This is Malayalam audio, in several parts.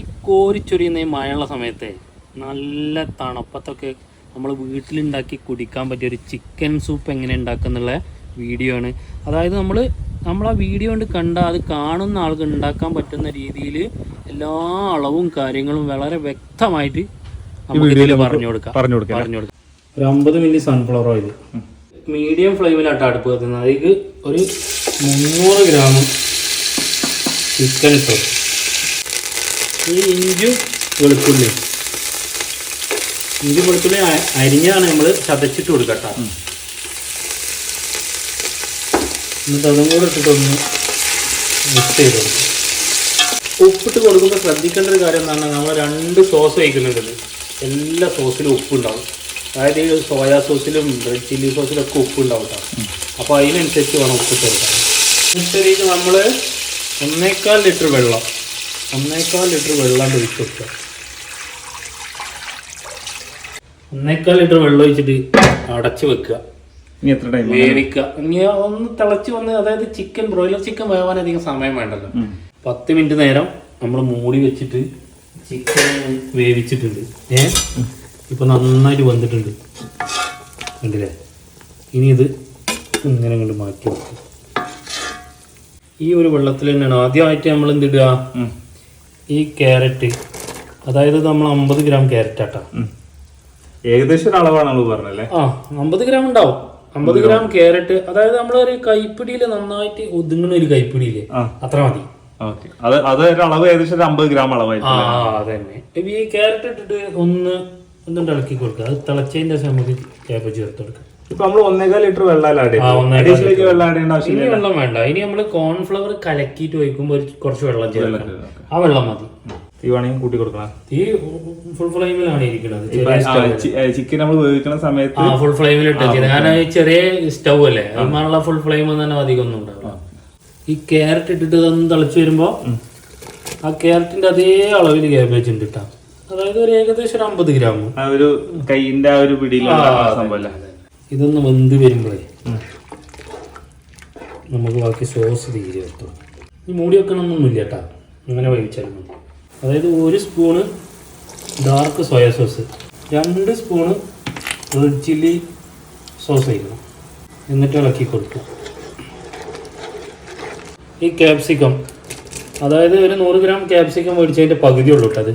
ഈ കോരിച്ചൊരിയുന്ന ഈ മഴയുള്ള സമയത്തെ നല്ല തണുപ്പത്തൊക്കെ നമ്മൾ വീട്ടിലുണ്ടാക്കി കുടിക്കാൻ പറ്റിയ ഒരു ചിക്കൻ സൂപ്പ് എങ്ങനെ ഉണ്ടാക്കുന്നുള്ള വീഡിയോ ആണ്. അതായത് നമ്മൾ നമ്മൾ ആ വീഡിയോ കൊണ്ട് കണ്ട അത് കാണുന്ന ആൾക്ക് ഉണ്ടാക്കാൻ പറ്റുന്ന രീതിയിൽ എല്ലാ അളവും കാര്യങ്ങളും വളരെ വ്യക്തമായിട്ട് പറഞ്ഞു കൊടുക്കാം. പറഞ്ഞു കൊടുക്കാം ഒരു അമ്പത് മില്ലി സൺഫ്ലവർ ഓയിൽ മീഡിയം ഫ്ലെയിമിലാണ് അടുപ്പ് കത്തുന്നത് അതിൽ ഒരു മുന്നൂറ് ഗ്രാം ചിക്കൻ ഇട്ടു ഈ ഇഞ്ചും വെളുത്തുള്ളി. ഇഞ്ചും വെളുത്തുള്ളി അരിഞ്ഞാണ് നമ്മൾ ചതച്ചിട്ട് കൊടുക്കട്ടോ എന്നിട്ട് അതും കൂടെ ഇട്ടിട്ടൊന്ന് മിക്സ് ചെയ്ത് കൊടുക്കും ഉപ്പിട്ട് കൊടുക്കുമ്പോൾ ശ്രദ്ധിക്കേണ്ട ഒരു കാര്യം എന്താണ് നമ്മൾ രണ്ട് സോസ് വയ്ക്കുന്നുണ്ട് എല്ലാ സോസിലും ഉപ്പുണ്ടാവും. അതായത് ഈ സോയാ സോസിലും റെഡ് ചില്ലി സോസിലും ഒക്കെ ഉപ്പുണ്ടാവും കേട്ടോ. അപ്പോൾ അതിനനുസരിച്ച് വേണം ഉപ്പിട്ട് കൊടുക്കാൻ. എന്നിട്ട് നമ്മൾ ഒന്നേക്കാൽ ലിറ്റർ വെള്ളം ഒന്നേക്കാൽ ലിറ്റർ വെള്ളം ഒഴിച്ച് കൊടുക്കുക. ഒന്നേക്കാൽ ലിറ്റർ വെള്ളം ഒഴിച്ചിട്ട് അടച്ചു വെക്കുക. ഇനി എത്ര ടൈം വേവിക്കുക. ഇനി ഒന്ന് തിളച്ച് വന്ന് അതായത് ചിക്കൻ ബ്രോയിലർ ചിക്കൻ വേവാൻ അധികം സമയം വേണ്ടല്ലോ. പത്ത് മിനിറ്റ് നേരം നമ്മൾ മൂടി വെച്ചിട്ട് ചിക്കൻ വേവിച്ചിട്ടുണ്ട്. ഏ? ഇപ്പൊ നന്നായിട്ട് വന്നിട്ടുണ്ട്. കണ്ടില്ലേ? ഇനി ഇത് ഇങ്ങനെ കൊണ്ട് മാറ്റി വെക്കുക. ഈ ഒരു വെള്ളത്തിൽ തന്നെയാണ്. ആദ്യമായിട്ട് നമ്മൾ എന്തിടുക ഈ ക്യാരറ്റ് അതായത് നമ്മൾ അമ്പത് ഗ്രാം ക്യാരറ്റ് ആട്ടാ. ഏകദേശം ഒരു അളവാണ് പറഞ്ഞല്ലേ ആ അമ്പത് ഗ്രാം ഉണ്ടാവും. അമ്പത് ഗ്രാം ക്യാരറ്റ് അതായത് നമ്മളൊരു കൈപ്പിടിയിൽ നന്നായിട്ട് ഒതുങ്ങുന്ന ഒരു കൈപ്പിടിയിൽ അത്ര മതി. അത് അളവ് ഏകദേശം അമ്പത് ഗ്രാം ആ അതന്നെ. ഈ ക്യാരറ്റ് ഇട്ടിട്ട് ഒന്ന് ഒന്നും ഇളക്കി കൊടുക്കുക? അത് തിളച്ചതിന്റെ ശേഷം നമുക്ക് ക്യാബേജ് ചേർത്ത് കൊടുക്കാം ഇപ്പൊ നമ്മൾ ഒന്നേകാൽ ലിറ്റർ വെള്ളം ആഡ് അഡീഷണലേക്ക് വെള്ളം ആഡ് ചെയ്യേണ്ട ആവശ്യമില്ല വെള്ളം വേണ്ട. ഇനി നമ്മൾ കോൺഫ്ലവർ കലക്കിയിട്ട് വയ്ക്കുമ്പോ ഒരു കുറച്ച് വെള്ളം ചേർക്കണം ആ വെള്ളം മതി. തീ വേണമെങ്കിൽ കൂട്ടി കൊടുക്കണം. തീ ഫുൾ ഫ്ലെയിമിലാണ് ഇരിക്കുന്നത്. ചിക്കൻ നമ്മൾ വേവിക്കുന്ന സമയത്ത് ആ ഫുൾ ഫ്ലെയിമിൽ കാരണം ഈ ചെറിയ സ്റ്റൗ അല്ലേ? അതിനുള്ള ഫുൾ ഫ്ലെയിം തന്നെ അധികം ഒന്നും ഉണ്ടാവില്ല. ഈ ക്യാരറ്റ് ഇട്ടിട്ട് ഇതൊന്ന് തിളച്ച് വരുമ്പോ ആ ക്യാരറ്റിന്റെ അതേ അളവിൽ ക്യാബേജ് ഉണ്ട് ഇട്ടാ അതായത് ഒരു ഏകദേശം ഒരു അമ്പത് ഗ്രാം. ആ ഒരു കൈയിന്റെ ആ ഒരു പിടിയിലുള്ള ആ സംഭവം ഇതൊന്ന് വെന്ത് വരുമ്പോഴേ നമുക്ക് ബാക്കി സോസ് തീരെ എത്തും ഈ മൂടി വെക്കണമെന്നൊന്നുമില്ല കേട്ടോ അങ്ങനെ വേവിച്ചാലും മതി അതായത് ഒരു സ്പൂണ് ഡാർക്ക് സോയ സോസ് രണ്ട് സ്പൂണ് റെഡ് ചില്ലി സോസ് ആയിരുന്നു എന്നിട്ട് ഇളക്കി കൊടുക്കുക. ഈ ക്യാപ്സിക്കം അതായത് ഒരു നൂറ് ഗ്രാം ക്യാപ്സിക്കം മേടിച്ചതിന്റെ പകുതി ഉള്ളൂ കേട്ടോ അത്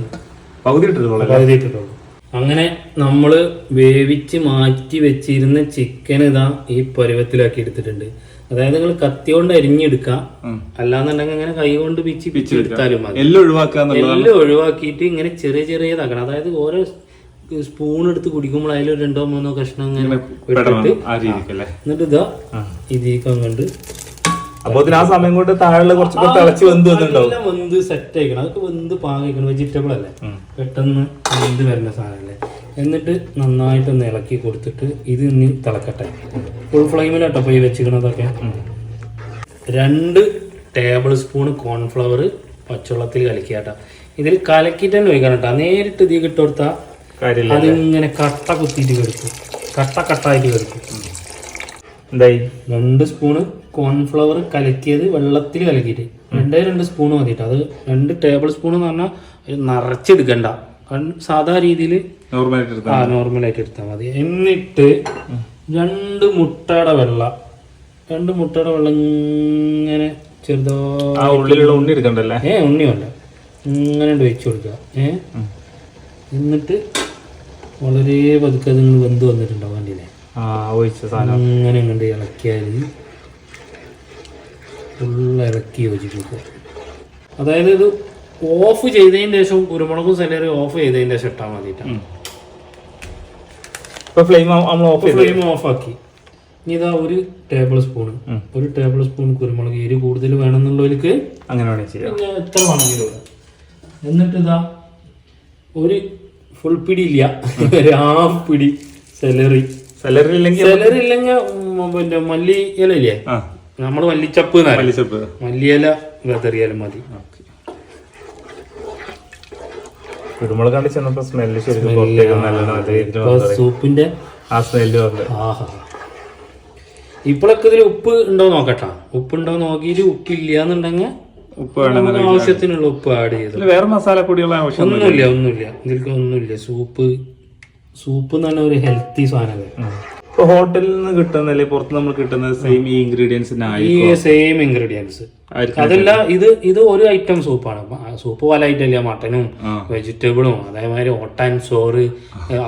പകുതി ഇട്ടിട്ടുള്ളൂ പകുതി ഇട്ടിട്ടുള്ളൂ. അങ്ങനെ നമ്മൾ വേവിച്ച് മാറ്റി വെച്ചിരുന്ന ചിക്കൻ ഇതാ ഈ പരുവത്തിലാക്കി എടുത്തിട്ടുണ്ട്. അതായത് നിങ്ങൾ കത്തി കൊണ്ട് അരിഞ്ഞെടുക്കാം. അല്ലാന്നുണ്ടെങ്കിൽ ഇങ്ങനെ കൈ കൊണ്ട് പിച്ച് പിച്ച് എടുത്താലും മതി. എല്ലാം ഒഴിവാക്കിയിട്ട് ഇങ്ങനെ ചെറിയ ചെറിയതാക്കണം അതായത് ഓരോ സ്പൂൺ എടുത്ത് കുടിക്കുമ്പോൾ അതിൽ രണ്ടോ മൂന്നോ കഷ്ണം ഇങ്ങനെ എന്നിട്ട് ഇതാ ഇതിലേക്ക് കണ്ട് അപ്പൊ ആ സമയം കൊണ്ട് താഴെ കുറച്ച് തിളച്ച് വെന്ത് വന്നിട്ടുണ്ടാവും. വെന്ത് സെറ്റ് ആയിക്കണം അതൊക്കെ വെന്ത് പാകിക്കണം വെജിറ്റബിൾ അല്ലേ? പെട്ടെന്ന് വെന്ത് വരുന്ന സാധനമല്ലേ? എന്നിട്ട് നന്നായിട്ട് ഒന്ന് ഇളക്കി കൊടുത്തിട്ട് ഇത് ഇനി തിളക്കട്ടെ. ഫുൾ ഫ്ലെയിമിലാട്ടോ പോയി വെച്ചിക്കണതൊക്കെ രണ്ട് ടേബിൾ സ്പൂൺ കോൺഫ്ലവർ പച്ചവെള്ളത്തിൽ കലക്കിയാട്ടോ. ഇതിൽ കലക്കിയിട്ട് തന്നെ ഒഴിക്കണം കേട്ടോ നേരിട്ട് ഇതിൽ കിട്ടുകൊടുത്താൽ അതിങ്ങനെ കട്ട കുത്തിയിട്ട് കിടക്കും. കട്ട കട്ടായിട്ട് കിടക്കും. എന്തായി? രണ്ട് സ്പൂണ് കോൺഫ്ലവർ കലക്കിയത് വെള്ളത്തിൽ കലക്കിയിട്ട്. രണ്ടേ രണ്ട് സ്പൂൺ മതിയിട്ട് അത് രണ്ട് ടേബിൾ സ്പൂൺ എന്ന് പറഞ്ഞാൽ നിറച്ചെടുക്കണ്ട. കാരണം സാധാ രീതിയിൽ നോർമലായിട്ട് ആ നോർമലായിട്ട് എടുത്താൽ മതി. എന്നിട്ട് രണ്ട് മുട്ടയുടെ വെള്ള രണ്ട് മുട്ടയുടെ വെള്ളം ഇങ്ങനെ ചെറുതോ ആ ഉള്ളിലുള്ള ഉണ്ണി എടുക്കണ്ടല്ലേ? ഏ ഉണ്ണി വേണ്ട. ഇങ്ങനെ വെച്ച് കൊടുക്കുക. ഏ? എന്നിട്ട് വളരെ പതുക്കെ നിങ്ങൾ വെന്ത് വന്നിട്ടുണ്ടാവും കണ്ടില്ലേ ആ ഒഴിച്ച സാധനം. അങ്ങനെ കണ്ട് ഇളക്കിയാൽ ഫുള്ള് ഇളക്കി യോജിപ്പിക്കുക. അതായത് ഇത് ഓഫ് ചെയ്തതിന് ശേഷം കുരുമുളകും സെലറി ഓഫ് ചെയ്തതിന് ശേഷം ഇട്ടാൽ മതിയിട്ടാണ് ഇപ്പൊ ഫ്ലെയിം നമ്മൾ ഓഫ് ഫ്ലെയിം ഓഫ് ആക്കി. ഇനി ഇതാ ഒരു ടേബിൾ സ്പൂൺ ഒരു ടേബിൾ സ്പൂൺ കുരുമുളക് എരി കൂടുതൽ വേണമെന്നുള്ളവർക്ക് അങ്ങനെ വേണമെങ്കിൽ എത്ര വേണമെങ്കിലും എന്നിട്ട് ഇതാ ഒരു ഫുൾ പിടി ഇല്ല. ഒരു ഹാഫ് പിടി സെലറി സെലറി ഇല്ലെങ്കിൽ സെലറി ഇല്ലെങ്കിൽ പിന്നെ മല്ലി ഇല ഇല്ലേ നമ്മൾ മല്ലിച്ചപ്പ്. മല്ലിച്ചപ്പ്. മല്ലിയില വെതറിയാലും മതി. കുരുമുളക് കണ്ട് ചെന്നപ്പോ സ്മെല്ല് ശരിക്കും സൂപ്പിന്റെ ആ സ്മെല്ല് ഇപ്പോഴൊക്കെ ഇതിൽ ഉപ്പ് ഉണ്ടോ നോക്കട്ടാ. ഉപ്പ് ഉണ്ടോ നോക്കിയിട്ട് ഉപ്പില്ല എന്നുണ്ടെങ്കിൽ ഉപ്പ് ആവശ്യത്തിനുള്ള ഉപ്പ് ആഡ് ചെയ്തു. വേറെ മസാല ആവശ്യം ഒന്നുമില്ല ഒന്നുമില്ല. ഇതിൽ ഒന്നുമില്ല. സൂപ്പ് സൂപ്പ് എന്ന് പറഞ്ഞ ഒരു ഹെൽത്തി സാധനമല്ലേ ഇപ്പൊ ഹോട്ടലിൽ നിന്ന് കിട്ടുന്ന അല്ലെങ്കിൽ പുറത്ത് നമ്മൾ കിട്ടുന്ന സെയിം ഈ ഇൻഗ്രീഡിയൻസിനായി ഈ സെയിം ഇൻഗ്രീഡിയൻസ് അതല്ല ഇത് ഇത് ഒരു ഐറ്റം സൂപ്പാണ്. സൂപ്പ് പല ഐറ്റം ഇല്ല? മട്ടനും. വെജിറ്റബിളും അതേമാതിരി ഓട്ടാൻ ചോറ്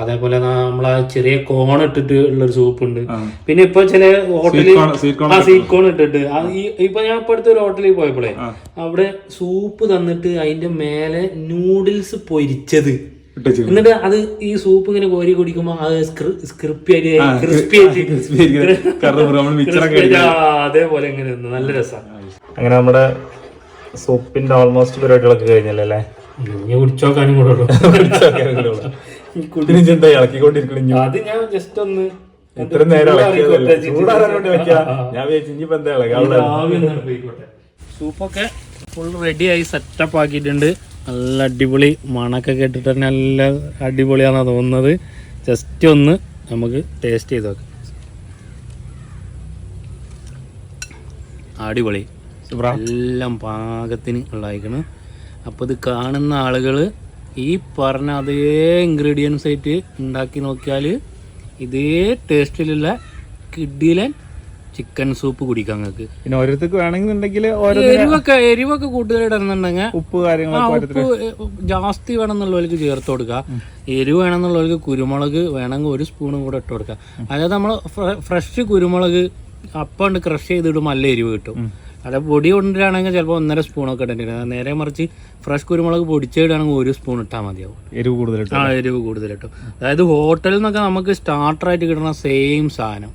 അതേപോലെ നമ്മളെ ചെറിയ കോൺ ഇട്ടിട്ട് ഉള്ളൊരു സൂപ്പ് ഉണ്ട് പിന്നെ ഇപ്പൊ ചില ഹോട്ടലിൽ ആ സ്വീറ്റ് കോൺ ഇട്ടിട്ട്. ഇപ്പൊ ഞാൻ ഇപ്പൊ അടുത്തൊരു ഹോട്ടലിൽ പോയപ്പോഴേ അവിടെ സൂപ്പ് തന്നിട്ട് അതിന്റെ മേലെ നൂഡിൽസ് പൊരിച്ചത്. എന്നിട്ട് അത് ഈ സൂപ്പ് ഇങ്ങനെ കോരി കുടിക്കുമ്പോ അത് സ്ക്രിപ്പി അതേപോലെ ഇങ്ങനെ നല്ല രസമാണ് അങ്ങനെ നമ്മുടെ സൂപ്പിന്റെ ഓൾമോസ്റ്റ് പരിപാടികളൊക്കെ കഴിഞ്ഞല്ലേ ഇനി കുടിച്ചോക്കാനും കൂടെ ഇളക്കിക്കൊണ്ടിരിക്കണു അത് ഞാൻ ജസ്റ്റ് ഒന്ന് ഇത്ര നേരം ഇളക്കിയതല്ലേ? ചൂടാറാൻ വേണ്ടി വെക്കാ. ഞാൻ വിചാരിച്ചു ഇനിയിപ്പോ എന്താ ഇളകാ സൂപ്പൊക്കെ ഫുൾ റെഡി ആയി സെറ്റപ്പ് ആക്കിയിട്ടുണ്ട്. നല്ല അടിപൊളി മണൊക്കെ കേട്ടിട്ട് തന്നെ നല്ല അടിപൊളിയാണ് തോന്നുന്നത്. ജസ്റ്റ് ഒന്ന് നമുക്ക് ടേസ്റ്റ് ചെയ്ത് നോക്കാം. അടിപൊളി. എല്ലാം പാകത്തിന് ഉള്ളതായിക്കണം അപ്പോൾ ഇത് കാണുന്ന ആളുകൾ ഈ പറഞ്ഞ അതേ ഇൻഗ്രീഡിയൻസ് ആയിട്ട് ഉണ്ടാക്കി നോക്കിയാൽ ഇതേ ടേസ്റ്റിലുള്ള കിഡിലൻ ചിക്കൻ സൂപ്പ് കുടിക്കാം നിങ്ങൾക്ക്. പിന്നെ ഓരോരുത്തർക്ക് വേണമെന്നുണ്ടെങ്കിൽ എരിവൊക്കെ എരിവൊക്കെ കൂടുതൽ ഇടുന്നുണ്ടെങ്കിൽ ഉപ്പ് കാര്യങ്ങൾ കാര്യങ്ങളൊക്കെ ഉപ്പ് ജാസ്തി വേണമെന്നുള്ളവർക്ക് ചേർത്ത് കൊടുക്കുക. എരിവ് വേണമെന്നുള്ളവർക്ക് കുരുമുളക് വേണമെങ്കിൽ ഒരു സ്പൂണും കൂടെ ഇട്ട് കൊടുക്കുക. അതായത് നമ്മൾ ഫ്രഷ് കുരുമുളക് അപ്പം ക്രഷ് ചെയ്തിടുമ്പോൾ നല്ല എരിവ് കിട്ടും. അത് പൊടി കൊണ്ടിടുകയാണെങ്കിൽ ചിലപ്പോൾ ഒന്നര സ്പൂണൊക്കെ ഇടേണ്ടി വരും നേരെ മറിച്ച് ഫ്രഷ് കുരുമുളക് പൊടിച്ചിടുകയാണെങ്കിൽ ഒരു സ്പൂൺ ഇട്ടാൽ മതിയാവും. എരിവ് കൂടുതലിട്ടും ആ എരിവ് കൂടുതലിട്ടും അതായത് ഹോട്ടലിൽ നിന്നൊക്കെ നമുക്ക് സ്റ്റാർട്ടറായിട്ട് കിട്ടുന്ന സെയിം സാധനം.